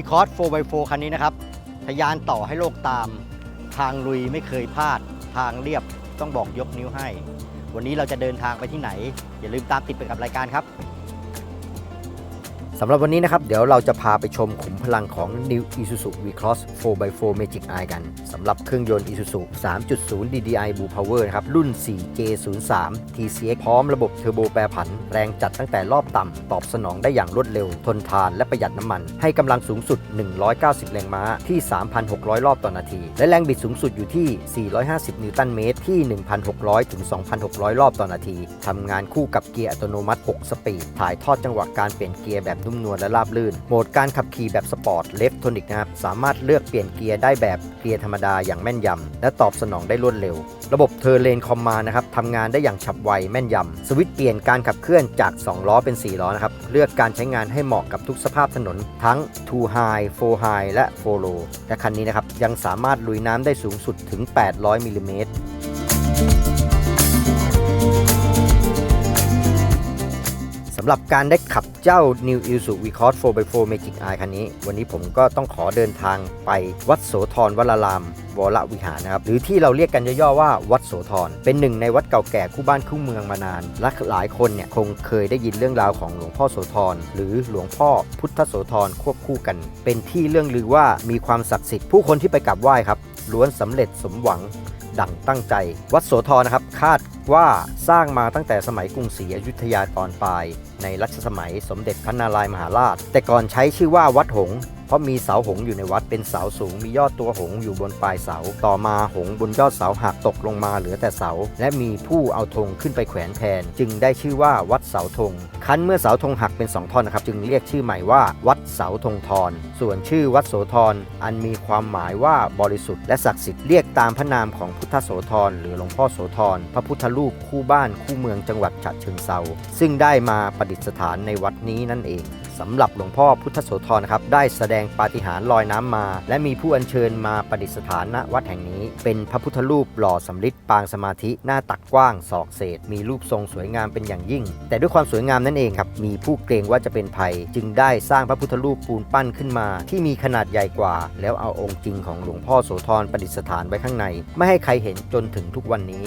วีคอร์ส 4x4 คันนี้นะครับ ทยานต่อให้โลกตาม ทางลุยไม่เคยพลาด ทางเรียบต้องบอกยกนิ้วให้ วันนี้เราจะเดินทางไปที่ไหน อย่าลืมตามติดไปกับรายการครับ สำหรับวันนี้นะครับ เดี๋ยวเราจะพาไปชมขุมพลังของ New Isuzu V-Cross 4x4 Magic Eye กัน สำหรับเครื่องยนต์ Isuzu 3.0 DDI Blue Power นะครับ รุ่น 4J03 TCX พร้อมระบบเทอร์โบแปรผัน แรงจัดตั้งแต่รอบต่ำ ตอบสนองได้อย่างรวดเร็ว ทนทานและประหยัดน้ำมัน ให้กำลังสูงสุด 190 แรงม้าที่ 3,600 รอบต่อนาที และแรงบิดสูงสุดอยู่ที่ 450 นิวตันเมตรที่ 1,600 ถึง 2,600 รอบต่อนาทีทำงานคู่กับเกียร์อัตโนมัติ 6 สปีด ถ่ายทอดจังหวะการเปลี่ยนเกียร์แบบนุ่มนวลและราบลื่น โหมดการขับขี่แบบสปอร์ตเลฟโทนิกนะครับ สามารถเลือกเปลี่ยนเกียร์ได้แบบเกียร์ธรรมดาอย่างแม่นยำ และตอบสนองได้รวดเร็ว ระบบเทอร์เลนคอมมานะครับทำงานได้อย่างฉับไวแม่นยำ สวิตช์เปลี่ยนการขับเคลื่อนจาก 2 ล้อเป็น 4 ล้อนะครับ เลือกการใช้งานให้เหมาะกับทุกสภาพถนน ทั้ง2 High 4 High และ4 Low และคันนี้นะครับยังสามารถลุยน้ำได้สูงสุดถึง 800มิลลิเมตรำหรับการได้ขับเจ้า New Isuzu V-Cross 4x4 Magic Eye คันนี้ วันนี้ผมก็ต้องขอเดินทางไปวัดโสธรวรารามวรวิหารนะครับ หรือที่เราเรียกกันย่อๆว่าวัดโสธร เป็นหนึ่งในวัดเก่าแก่คู่บ้านคู่เมืองมานานและหลายคนเนี่ยคงเคยได้ยินเรื่องราวของหลวงพ่อโสธร หรือหลวงพ่อพุทธโสธรควบคู่กัน เป็นที่เรื่องลือว่ามีความศักดิ์สิทธิ์ผู้คนที่ไปกราบไหว้ครับล้วนสำเร็จสมหวัง ดังตั้งใจ วัดโสธรนะครับคาดว่าสร้างมาตั้งแต่สมัยกรุงศรีอยุธยาตอนปลาย ในรัชสมัยสมเด็จพระนารายมหาราช แต่ก่อนใช้ชื่อว่าวัดหง เพราะมีเสาหงอยู่ในวัดเป็นเสาสูงมียอดตัวหงอยู่บนปลายเสา ต่อมาหงบนยอดเสาหักตกลงมาเหลือแต่เสา และมีผู้เอาธงขึ้นไปแขวนแทน จึงได้ชื่อว่าวัดเสาธงคันเมื่อเสาธงหักเป็นสองท่อนนะครับ จึงเรียกชื่อใหม่ว่าวัดเสาธงทรส่วนชื่อวัดโสธรอันมีความหมายว่าบริสุทธิ์และศักดิ์สิทธิ์เรียกตามพระนามของพุทธโสธรหรือหลวงพ่อโสธรพระพุทธรูปคู่บ้านคู่เมืองจังหวัดฉะเชิงเซาซึ่งได้มาประดิษฐานในวัดนี้นั่นเอง สำหรับหลวงพ่อพุทธโสธรนะครับได้แสดงปาฏิหาริย์ลอยน้ำมา และมีผู้อัญเชิญมาประดิษฐานณวัดแห่งนี้ เป็นพระพุทธรูปหล่อสำริดปางสมาธิหน้าตักกว้างศอกเศษ มีรูปทรงสวยงามเป็นอย่างยิ่ง แต่ด้วยความสวยงามนั่นเองครับมีผู้เกรงว่าจะเป็นภัย จึงได้สร้างพระพุทธรูปปูนปั้นขึ้นมา ที่มีขนาดใหญ่กว่า แล้วเอาองค์จริงของหลวงพ่อโสธรประดิษฐานไว้ข้างใน ไม่ให้ใครเห็นจนถึงทุกวันนี้